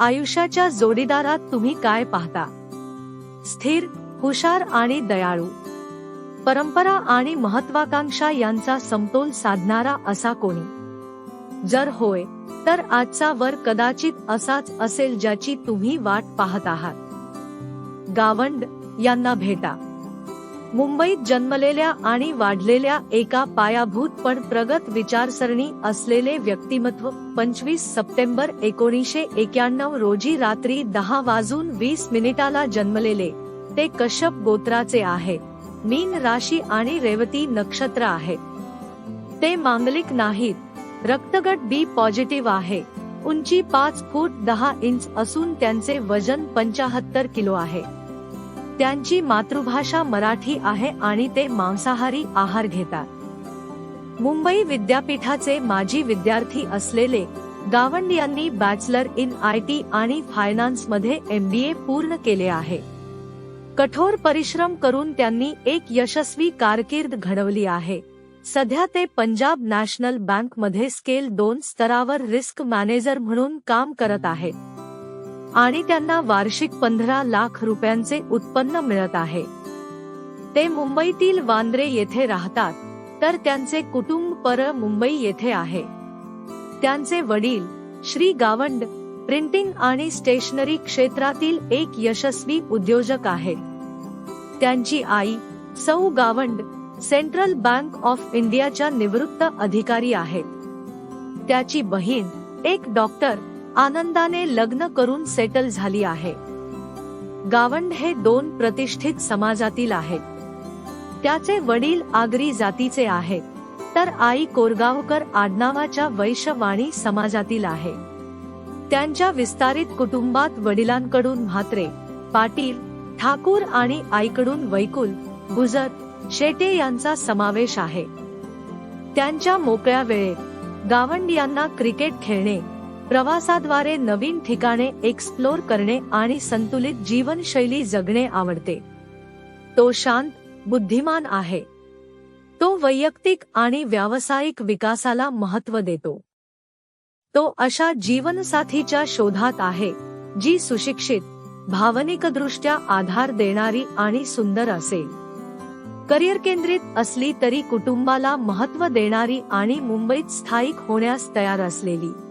आयुष्याच्या जोडीदारात तुम्ही काय पाहता? स्थिर हुशार आणि दयाळू. परंपरा आणि महत्वाकांक्षा यांचा समतोल साधणारा असा कोणी? जर होय तर आजचा वर कदाचित असाच असेल ज्याची तुम्ही वाट पाहत आहात. गावंड यांना भेटा. मुंबईत जन्मलेल्या आणि वाढलेल्या एका पायाभूत पण प्रगत विचारसरणी असलेले व्यक्तिमत्व पंचवीस सप्टेंबर एकोणीसशे एक्याण्णव रोजी रात्री दहा वाजून वीस मिनिटाला जन्मलेले ते कश्यप गोत्राचे आहे. मीन राशी आणि रेवती नक्षत्र आहे. ते मांगलिक नाहीत. रक्तगट बी पॉझिटिव्ह आहे. उंची पाच फूट दहा इंच असून त्यांचे वजन पंचाहत्तर किलो आहे. त्यांची मातृभाषा मराठी आहे आणि ते मांसाहारी आहार घेतात. मुंबई विद्यापीठाचे माजी विद्यार्थी असलेले गावंड यांनी बॅचलर इन आय टी आणि फायनान्समध्ये एमबीए पूर्ण केले आहे. कठोर परिश्रम करून त्यांनी एक यशस्वी कारकीर्द घडवली आहे. सध्या ते पंजाब नॅशनल बँकमध्ये स्केल दोन स्तरावर रिस्क मॅनेजर म्हणून काम करत आहेत आणि त्यांना वार्षिक पंधरा लाख रुपयांचे उत्पन्न मिळत आहे. ते मुंबईतील वांद्रे येथे राहतात तर त्यांचे कुटुंब पर मुंबई येथे आहे. त्यांचे वडील श्री गावंड प्रिंटिंग आणि स्टेशनरी क्षेत्रातील एक यशस्वी उद्योजक आहे. त्यांची आई सौ गावंड सेंट्रल बँक ऑफ इंडियाच्या निवृत्त अधिकारी आहेत. त्याची बहीण एक डॉक्टर आनंदाने लग्न करून सेटल झाली आहे. गावंड हे दोन प्रतिष्ठित समाजातील आहेत. त्याचे वडील आगरी जातीचे आहेत. तर आई कोरगावकर आडनावाच्या वैश्यवाणी समाजातील आहे. त्यांच्या विस्तारित कुटुंबात वडिलांकडून म्हात्रे पाटील ठाकूर आणि आईकडून वैकुल गुजर शेटे यांचा समावेश आहे. त्यांच्या मोकळ्या वेळेत गावंड यांना क्रिकेट खेळणे प्रवासाद्वारे नवीन ठिकाणे एक्सप्लोर करणे आणि संतुलित जीवनशैली जगणे आवडते. तो शांत बुद्धिमान आहे. तो वैयक्तिक आणि व्यावसायिक विकासाला महत्त्व देतो. तो अशा जीवनसाथीच्या शोधात आहे जी सुशिक्षित भावनिकदृष्ट्या आधार देणारी आणि सुंदर असेल. करिअर केंद्रित असली तरी कुटुंबाला महत्त्व देणारी आणि मुंबईत स्थायिक होण्यास तयार असलेली.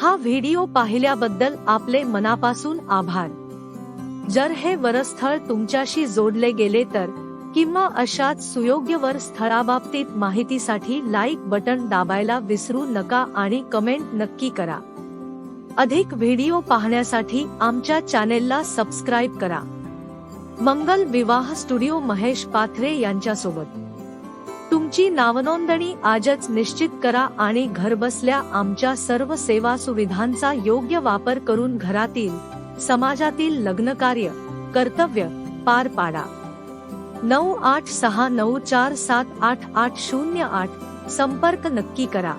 हा व्हिडिओ पाहिल्याबद्दल आपले मनापासून आभार. जर हे वरस्थळ तुमच्याशी जोडले गेले तर किंवा अशाच सुयोग्य वर स्थळाबाबतीत माहितीसाठी लाईक बटन दाबायला विसरू नका आणि कमेंट नक्की करा. अधिक व्हिडिओ पाहण्यासाठी आमच्या चॅनेलला सबस्क्राईब करा. मंगल विवाह स्टुडिओ महेश पाथरे यांच्यासोबत. तुमची नावनोंदणी आजच निश्चित करा आणि घरबसल्या आमच्या सर्व सेवा सुविधांचा योग्य वापर करून घरातील समाजातील लग्नकार्य कर्तव्य पार पाडा. नऊ आठ सहा नऊ चार सात आठ आठ शून्य आठ संपर्क नक्की करा.